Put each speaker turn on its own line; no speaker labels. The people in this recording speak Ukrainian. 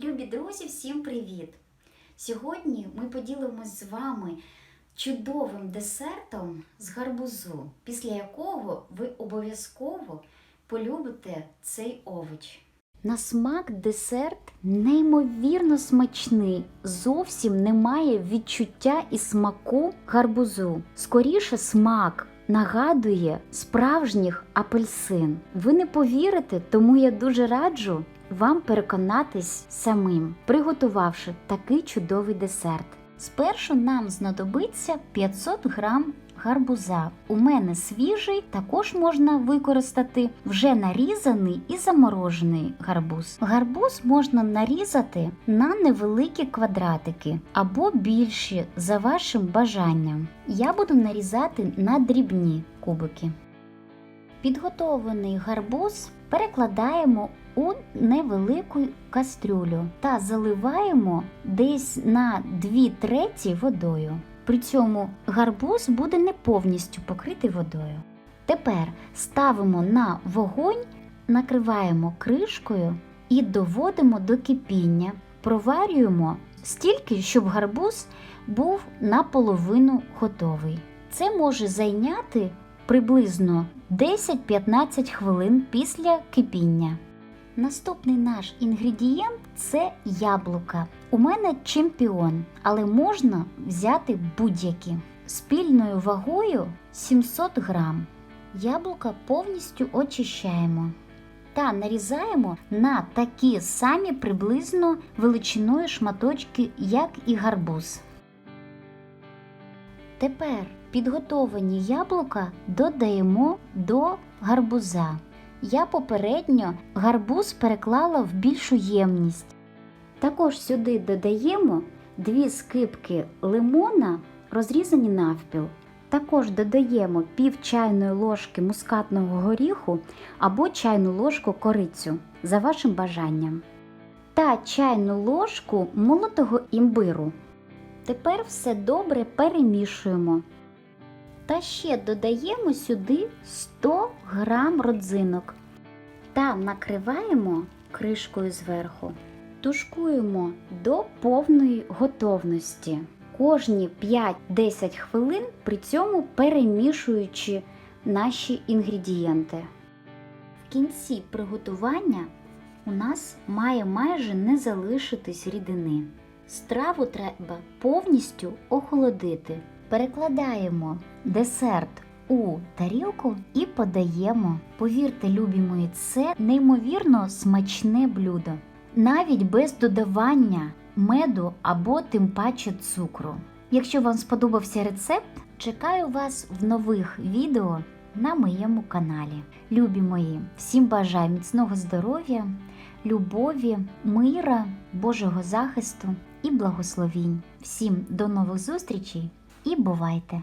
Любі друзі, всім привіт! Сьогодні ми поділимось з вами чудовим десертом з гарбузу, після якого ви обов'язково полюбите цей овоч. На смак десерт неймовірно смачний, зовсім немає відчуття і смаку гарбузу. Скоріше смак нагадує справжніх апельсин. Ви не повірите, тому я дуже раджу вам переконатись самим, приготувавши такий чудовий десерт. Спершу нам знадобиться 500 грам гарбуза. У мене свіжий, також можна використати вже нарізаний і заморожений гарбуз. Гарбуз можна нарізати на невеликі квадратики або більші за вашим бажанням. Я буду нарізати на дрібні кубики. Підготовлений гарбуз перекладаємо у невелику кастрюлю та заливаємо десь на 2 треті водою. При цьому гарбуз буде не повністю покритий водою. Тепер ставимо на вогонь, накриваємо кришкою і доводимо до кипіння. Проварюємо стільки, щоб гарбуз був наполовину готовий. Це може зайняти приблизно 10-15 хвилин після кипіння. Наступний наш інгредієнт це яблука. У мене чемпіон, але можна взяти будь-які. Спільною вагою 700 грам. Яблука повністю очищаємо та нарізаємо на такі самі приблизно величиною шматочки, як і гарбуз. Тепер підготовлені яблука додаємо до гарбуза. Я попередньо гарбуз переклала в більшу ємність. Також сюди додаємо 2 скипки лимона, розрізані навпіл. Також додаємо пів чайної ложки мускатного горіху або чайну ложку корицю за вашим бажанням. Та чайну ложку молотого імбиру. Тепер все добре перемішуємо. Та ще додаємо сюди 100 грам родзинок та накриваємо кришкою зверху. Тушкуємо до повної готовності. Кожні 5-10 хвилин при цьому перемішуючи наші інгредієнти. В кінці приготування у нас має майже не залишитись рідини. Страву треба повністю охолодити. Перекладаємо десерт у тарілку і подаємо. Повірте, любі мої, це неймовірно смачне блюдо, навіть без додавання меду або тим паче цукру. Якщо вам сподобався рецепт, чекаю вас в нових відео на моєму каналі. Любі мої, всім бажаю міцного здоров'я, любові, мира, Божого захисту і благословінь. Всім до нових зустрічей і бувайте!